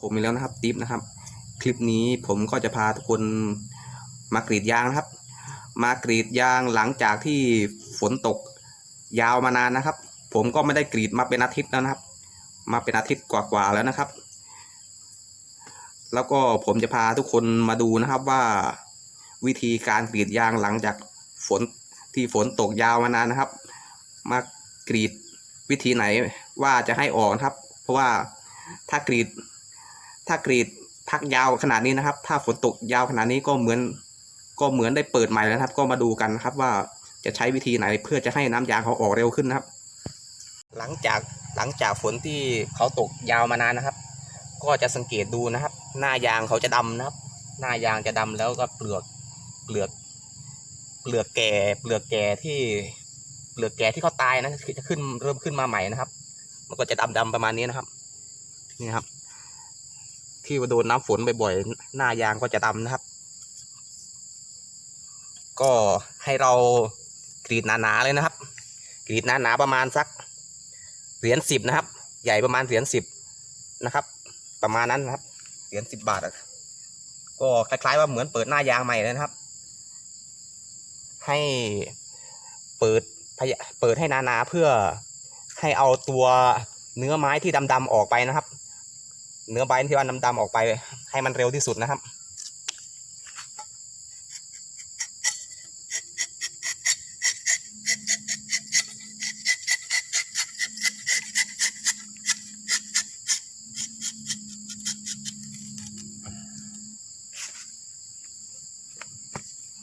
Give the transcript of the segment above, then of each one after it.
ผมมีแล้วนะครับติ๊บนะครับ คลิปนี้ผมก็จะพาทุกคนมากรีดยางนะครับ มากรีดยางหลังจากที่ฝนตกยาวมานานนะครับ ผมก็ไม่ได้กรีดมาเป็นอาทิตย์แล้วนะครับ มาเป็นอาทิตย์กว่าๆแล้วนะครับ แล้วก็ผมจะพาทุกคนมาดูนะครับว่า วิธีการกรีดยางหลังจากฝนที่ฝนตกยาวมานานนะครับ มากรีดวิธีไหนว่าจะให้ออกนครับ เพราะว่าถ้ากรีด ถ้ากรีดพักยาวขนาดนี้นะครับ ถ้าฝนตกยาวขนาดนี้ก็เหมือน ก็เหมือนได้เปิดใหม่แล้วนะครับ ก็มาดูกันนะครับ ว่าจะใช้วิธีไหนเพื่อจะให้น้ำยางเขาออกเร็วขึ้นนะครับ หลังจากหลังจากฝนที่เขาตกยาวมานานนะครับ ก็จะสังเกตดูนะครับ หน้ายางเขาจะดำนะครับ หน้ายางจะดำแล้วก็เปลือกเปลือกเปลือกแก่เปลือกแก่ที่เปลือกแก่ที่เขาตายนะคือจะขึ้นเริ่มขึ้นมาใหม่นะครับ มันก็จะดำดำๆประมาณนี้นะครับ นี่นะครับ ที่ว่าโดนน้ำฝนบ่อยๆ หน้ายางก็จะดำนะครับ ก็ให้เรากรีดหนาๆเลยนะครับ กรีดหนาๆประมาณสักเหรียญสิบนะครับ ใหญ่ประมาณเหรียญสิบนะครับ ประมาณนั้นนะครับ เหรียญสิบบาทก็คล้ายๆว่าเหมือนเปิดหน้ายางใหม่เลยนะครับ ให้เปิดเปิดให้หนาๆเพื่อให้เอาตัวเนื้อไม้ที่ดำๆออกไปนะครับ เนื้อใบที่ว่าดำๆออกไป ให้มันเร็วที่สุดนะครับ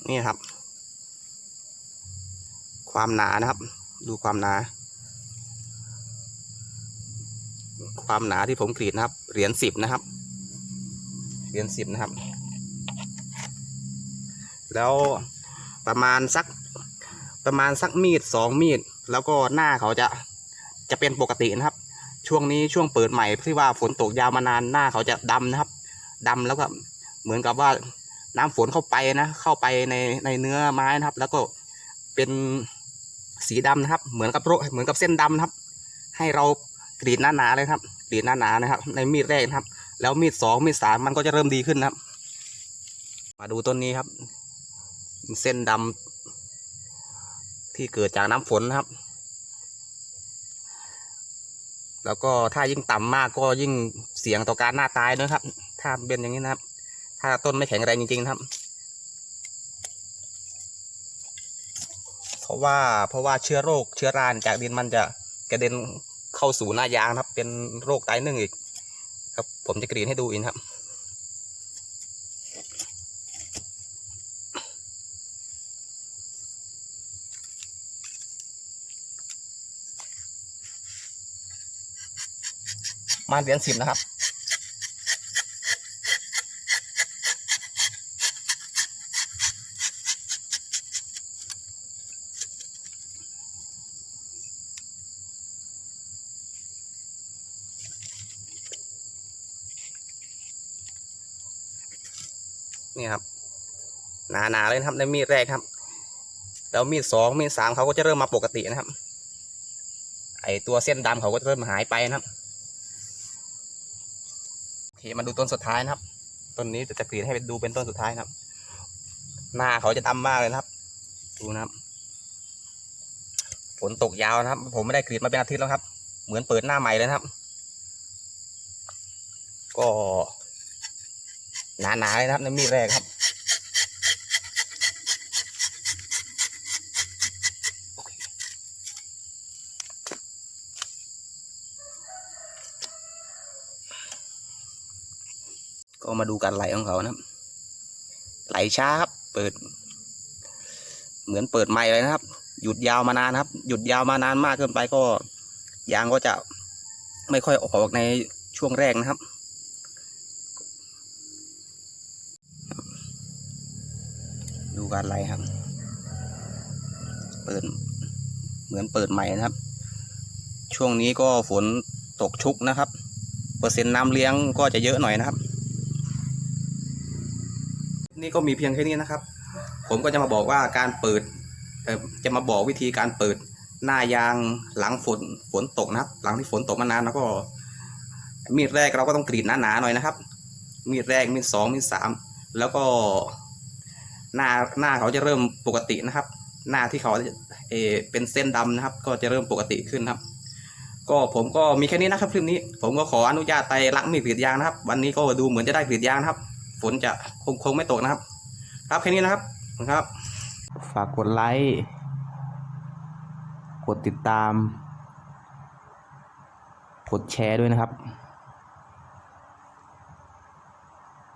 นี่ครับ ความหนานะครับ ดูความหนา ความหนาที่ผมกรีดนะครับ เหรียญสิบนะครับ เหรียญสิบนะครับ แล้วประมาณสักประมาณสักมีดสองมีด แล้วก็หน้าเขาจะจะเป็นปกตินะครับ ช่วงนี้ช่วงเปิดใหม่ที่ว่าฝนตกยาวมานานหน้าเขาจะดำนะครับดำแล้วก็เหมือนกับว่าน้ำฝนเข้าไปนะ เข้าไปในในเนื้อไม้นะครับ แล้วก็เป็นสีดำนะครับ เหมือนกับโรเหมือนกับเส้นดำนะครับ ให้เรา กรีดหน้าๆเลยครับ กรีดหน้าๆนะครับ ในมีดแรกนะครับ แล้วมีดสองมีดสามมันก็จะเริ่มดีขึ้นนะครับ มาดูต้นนี้ครับ เส้นดำที่เกิดจากน้ำฝนนะครับ แล้วก็ถ้ายิ่งต่ำมากก็ยิ่งเสี่ยงต่อการหน้าตายด้วยครับ ถ้าเป็นอย่างนี้นะครับ ถ้าต้นไม่แข็งแรงจริง ๆ ครับเพราะว่าเพราะว่าเชื้อโรคเชื้อราจากดินมันจะกระเด็น เข้าสู่หน้ายางครับ เป็นโรคตายหนึ่งอีก ครับ ผมจะกรีนให้ดูอีกนครับมาเหรียญสิบนะครับ นี่ครับหนาๆเลยนะครับในมีดแรกครับ แล้วมีดสองมีดสามเขาก็จะเริ่มมาปกตินะครับ ไอตัวเส้นดำเขาก็จะเริ่มหายไปนะครับโอเคมาดูต้นสุดท้ายนะครับต้นนี้จะจะกรีดให้ดูเป็นต้นสุดท้ายนะครับ หน้าเขาจะดำมากเลยนะครับดูนะครับฝนตกยาวนะครับ ผมไม่ได้กรีดมาเป็นอาทิตย์แล้วครับ เหมือนเปิดหน้าใหม่เลยนะครับ ก็ หนาๆเลยนะครับในมีดแรกครับก็มาดูการไหลของเขานะครับ ไหลช้าครับ เปิด เหมือนเปิดใหม่เลยนะครับ หยุดยาวมานานครับ หยุดยาวมานานมากเกินไปก็ยางก็จะไม่ค่อยออกในช่วงแรกนะครับ ดูกาไหลครับ เปิด เหมือนเปิดใหม่นะครับ ช่วงนี้ก็ฝนตกชุกนะครับ เปอร์เซ็นต์น้ำเลี้ยงก็จะเยอะหน่อยนะครับ นี่ก็มีเพียงแค่นี้นะครับ ผมก็จะมาบอกว่าการเปิดจะมาบอกวิธีการเปิดหน้ายางหลังฝนฝนตกนะครับ หลังที่ฝนตกมานานแล้วก็ มีดแรกเราก็ต้องกรีดหนาๆหน่อยนะครับ มีดแรกมีดสองมีดสามแล้วก็ หน้าหน้าเขาจะเริ่มปกตินะครับ หน้าที่เขาเอเป็นเส้นดำนะครับ ก็จะเริ่มปกติขึ้นครับ ก็ผมก็มีแค่นี้นะครับคลิปนี้ ผมก็ขออนุญาตไปล้างมีดกรีดยางนะครับ วันนี้ก็ดูเหมือนจะได้กรีดยางนะครับ ฝนจะคงคงไม่ตกนะครับ ครับแค่นี้นะครับครับ ฝากกดไลค์ กดติดตาม กดแชร์ด้วยนะครับ